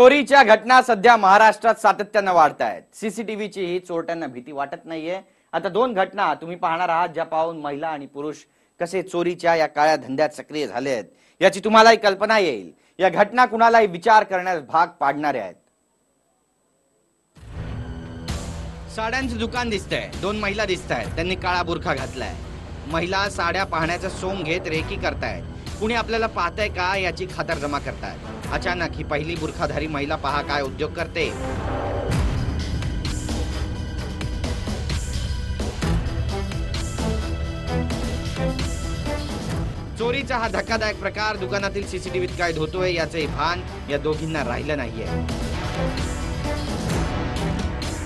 चोरीच्या घटना सध्या महाराष्ट्रात सातत्यानं वाढत आहेत. सीसीटीव्हीची ही चोरट्यांना भीती वाटत नाहीये. आता दोन घटना तुम्ही पाहणार आहात ज्या पाहून महिला आणि पुरुष कसे चोरीच्या या काळ्या धंद्यात सक्रिय झाले आहेत. याची तुम्हालाही कल्पना येईल. या घटना कुणालाही विचार करण्यास भाग पाडणाऱ्या आहेत. साड्यांचं दुकान दिसतंय. दोन महिला दिसत आहेत त्यांनी काळा बुरखा घातलाय. महिला साड्या पाहण्याचा सोंग घेत रेकी करतायत. कुणी आपल्याला पाहतंय का याची खातर जमा करतायत? अचानक ही पहिली बुरखाधारी महिला पहा काय उद्योग करते. चोरीचा हा धक्कादायक प्रकार दुकानातील सीसीटीव्हीत काय धोतोय याचे भान या दोघींना राहिलं नाहीये.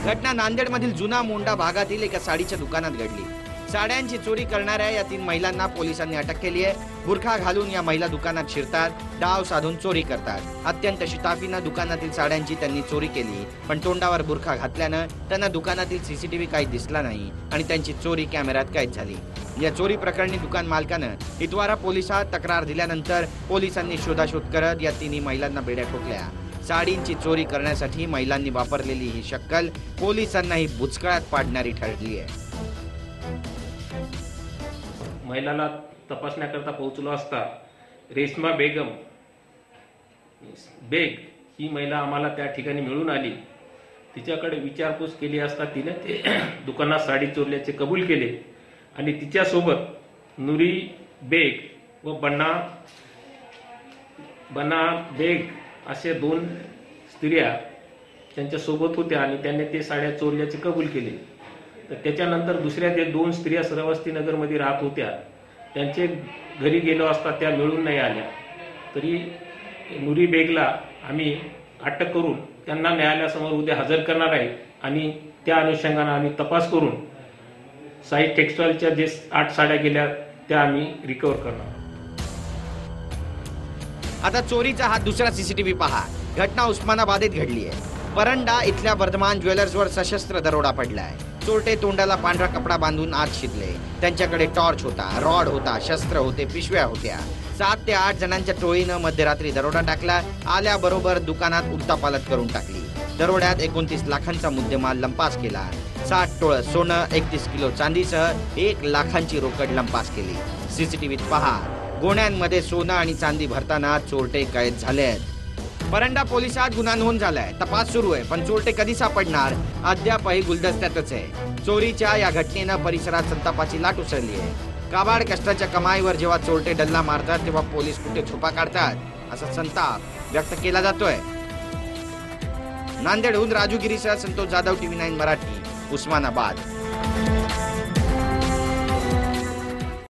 घटना नांदेडमधील जुना मोंडा भागातील एका साडीच्या दुकानात घडली. साड्यांची चोरी करणाऱ्या या तीन महिलांना पोलिसांनी अटक केली आहे. बुरखा घालून या महिला दुकानात शिरतात डाव साधून चोरी करतात. अत्यंत शिताफीनं दुकानातील साड्यांची त्यांनी चोरी केली. पण तोंडावर बुरखा घातल्यानं त्यांना दुकानातील सीसीटीव्ही काही दिसला नाही आणि त्यांची चोरी कॅमेऱ्यात कैद झाली. या चोरी प्रकरणी दुकान मालकानं इतवारा पोलिसात तक्रार दिल्यानंतर पोलिसांनी शोधाशोध करत या तिन्ही महिलांना बेड्या ठोकल्या. साडींची चोरी करण्यासाठी महिलांनी वापरलेली ही शक्कल पोलिसांनाही बुचकळ्यात पाडणारी ठरली आहे. महिलाला तपासण्याकरता पोहोचलो असता रेश्मा बेगम बेग ही महिला आम्हाला त्या ठिकाणी मिळून आली. तिच्याकडे विचारपूस केली असता तिने ते दुकानात साडी चोरल्याचे कबूल केले आणि तिच्यासोबत नुरी बेग व बन्ना बन्ना बेग असे दोन स्त्रिया त्यांच्यासोबत होत्या आणि त्यांनी ते साड्या चोरल्याचे कबूल केले. तर त्याच्यानंतर दुसऱ्या ते दोन स्त्रिया श्रवस्ती नगरमध्ये राहत होत्या त्यांचे घरी गेलो असता त्या मिळून नाही आल्या. तरी नुरी बेगला आम्ही अटक करून त्यांना न्यायालयासमोर उद्या हजर करणार आहे आणि त्या अनुषंगानं आम्ही तपास करून साई टेक्स्टाईलच्या जे आठ साड्या गेल्या त्या आम्ही रिकवर करणार. आता चोरीचा हा दुसरा सीसीटीव्ही पहा. घटना उस्मानाबादेत घडली आहे. परंडा इथल्या वर्धमान ज्वेलर्सवर सशस्त्र दरोडा पडलाय. चोरटे तोंडाला पांढरा कपडा बांधून आत शिरले. त्यांच्याकडे टॉर्च होता रॉड होता शस्त्र होते पिशव्या होत्या. सात ते आठ जणांच्या टोळीनं मध्यरात्री दरोडा टाकला आल्याबरोबर दुकानात उलतापालत करून टाकली. दरोड्यात एकोणतीस लाखांचा मुद्देमाल लंपास केला. साठ टोळ सोनं एकतीस किलो चांदीसह एक लाखांची रोकड लंपास केली. सीसीटीव्हीत पहा. गोण्यांमध्ये सोनं आणि चांदी भरताना चोरटे कैद झाले आहेत परंडा पोलिसात गुन्हा नोंद झालाय. तपास सुरू आहे पण चोरटे कधी सापडणार? अद्यापही गुलदस्त्यातच आहे. चोरीच्या या घटनेनं परिसरात संतापाची लाट उसळली आहे. काबाड कष्टाच्या कमाईवर जेव्हा चोरटे डल्ला मारतात तेव्हा पोलीस कुठे छुपा काढतात? असा संताप व्यक्त केला जातोय. नांदेडहून राजू गिरीसह संतोष जाधव टीव्ही नाईन मराठी उस्मानाबाद.